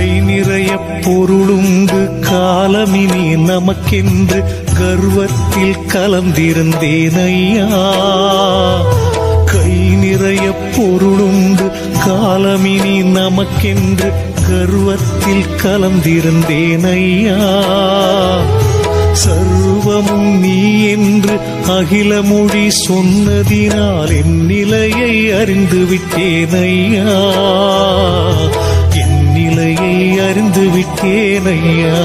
கை நிறைய பொருளுண்டு. காலமினி நமக்கென்று கர்வத்தில் கலந்திருந்தேன் ஐயா கை நிறைய பொருளுண்டு. காலமினி நமக்கென்று கர்வத்தில் கலந்திருந்தேன் ஐயா சர்வமும் நீ என்று அகில மொழி சொன்னதினால் என் நிலையை அறிந்து விட்டேன் ஐயா நிலையை அறிந்து விட்டேன் ஐயா.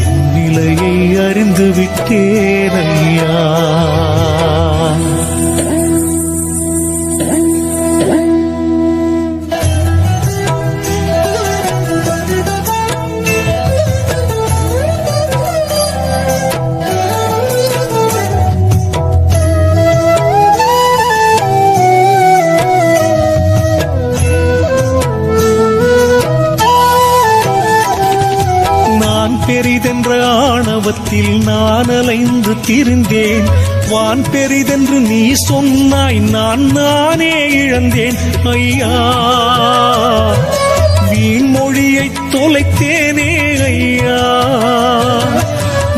என் நிலையை அறிந்து விட்டேன் ஐயா. பாவத்தில் நான் அலைந்து திரிந்தேன். வான் பெரிதென்று நீ சொன்னாய் நான் நானே இழந்தேன். ஐயா வீண் மொழியை தொலைத்தேனே ஐயா.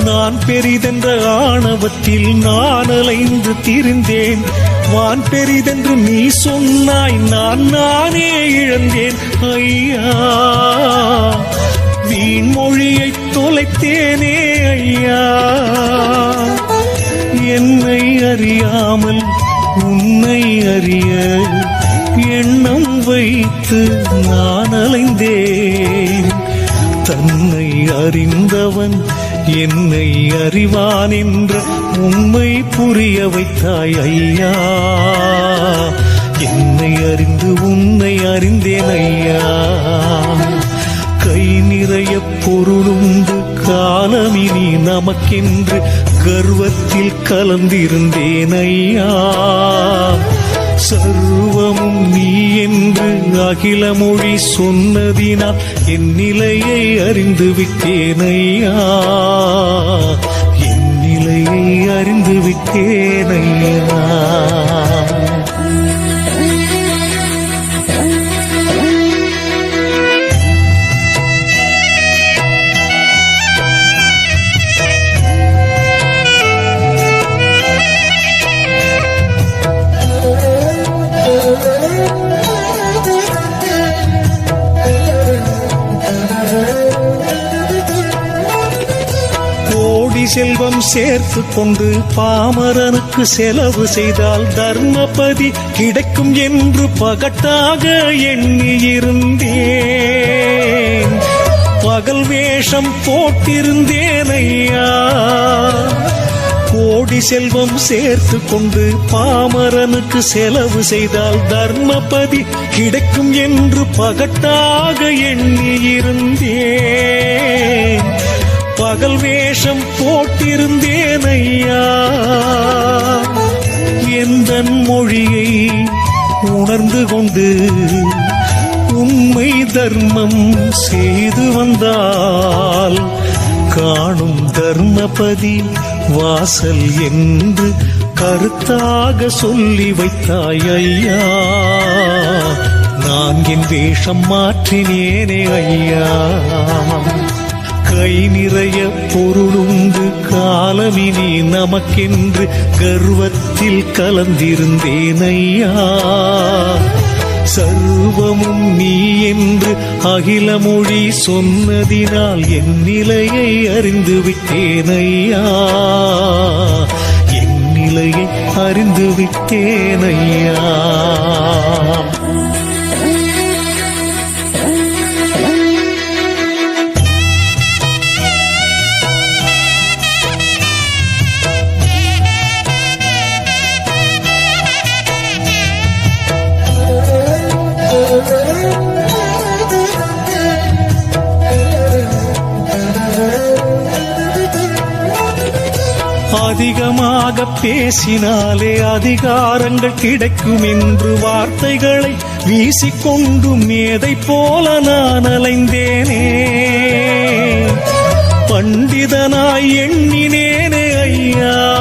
நான் பெரிதென்ற ஆணவத்தில் நான் அலைந்து திரிந்தேன். வான் பெரிதென்று நீ சொன்னாய் நான் நானே இழந்தேன். ஐயா வீண் மொழியை தொலைத்தேனே ஐயா என்னை அறியாமல் உன்னை அறிய எண்ணம் வைத்து நான் அலைந்தேன். தன்னை அறிந்தவன் என்னை அறிவான் என்ற உண்மை புரிய வைத்தாய் ஐயா. என்னை அறிந்து உன்னை அறிந்தேன் ஐயா. கை நிறைய பொருளும் நமக்கென்று கர்வத்தில் கலந்திருந்தேன் ஐயா சர்வமும் நீ என்று அகில மொழி சொன்னதினால் என் நிலையை அறிந்து விட்டேன் ஐயா செல்வம் சேர்த்து கொண்டு பாமரனுக்கு செலவு செய்தால் தர்மபதி கிடைக்கும் என்று பகட்டாக எண்ணியிருந்தேன் பகல் வேஷம் போட்டிருந்தேன் ஐயா கோடி செல்வம் சேர்த்து கொண்டு பாமரனுக்கு செலவு செய்தால் தர்மபதி கிடைக்கும் என்று பகட்டாக எண்ணியிருந்தேன் பகல் வேஷம் போட்டிருந்தேன் ஐயா. எந்த மொழியை உணர்ந்து கொண்டு உண்மை தர்மம் செய்து வந்தால் காணும் தர்மபதி வாசல் என்று கருத்தாக சொல்லி வைத்தாய் ஐயா. நான் என் வேஷம் மாற்றினேனே ஐயா. கை நிறைய பொருளுண்டு. காலமினி நமக்கென்று கர்வத்தில் கலந்திருந்தேன் ஐயா சர்வமும் நீ என்று அகில மொழி சொன்னதினால் என் நிலையை அறிந்து விட்டேன் ஐயா என் நிலையை அறிந்து விட்டேன் அதிகமாக பேசினாலே அதிகாரங்கள் கிடைக்கும் என்று வார்த்தைகளை வீசிக்கொண்டு மேதை போல நான் அலைந்தேனே. பண்டிதனாய் எண்ணினேனே ஐயா.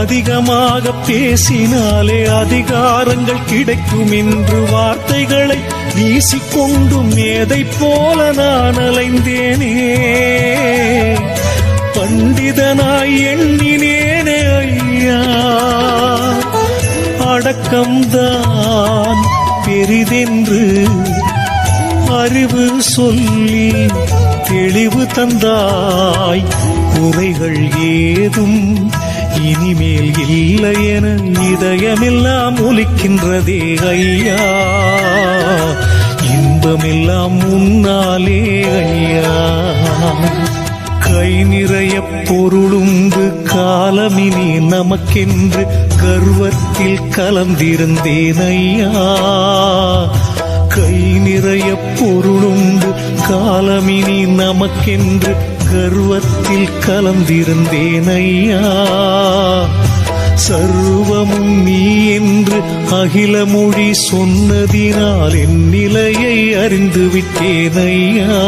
அதிகமாக பேசினாலே அதிகாரங்கள் கிடைக்கும் என்று வார்த்தைகளை வீசிக்கொண்டும் மேதை போல நான் அலைந்தேனே. எண்ணினேனே ஐயா. அடக்கம்தான் பெரிதென்று அறிவு சொல்லி தெளிவு தந்தாய். குறைகள் ஏதும் இனிமேல் இல்லை என இதயமெல்லாம் ஒலிக்கின்றதே ஐயா. இன்பமெல்லாம் முன்னாலே ஐயா. கை நிறைய பொருளுண்டு. காலமினி நமக்கென்று கர்வத்தில் கலந்திருந்தேன் ஐயா கை நிறைய பொருளுண்டு. காலமினி நமக்கென்று கர்வத்தில் கலந்திருந்தேன் ஐயா சர்வமும் நீ என்று அகில மொழி சொன்னதினால் என் நிலையை அறிந்துவிட்டேன் ஐயா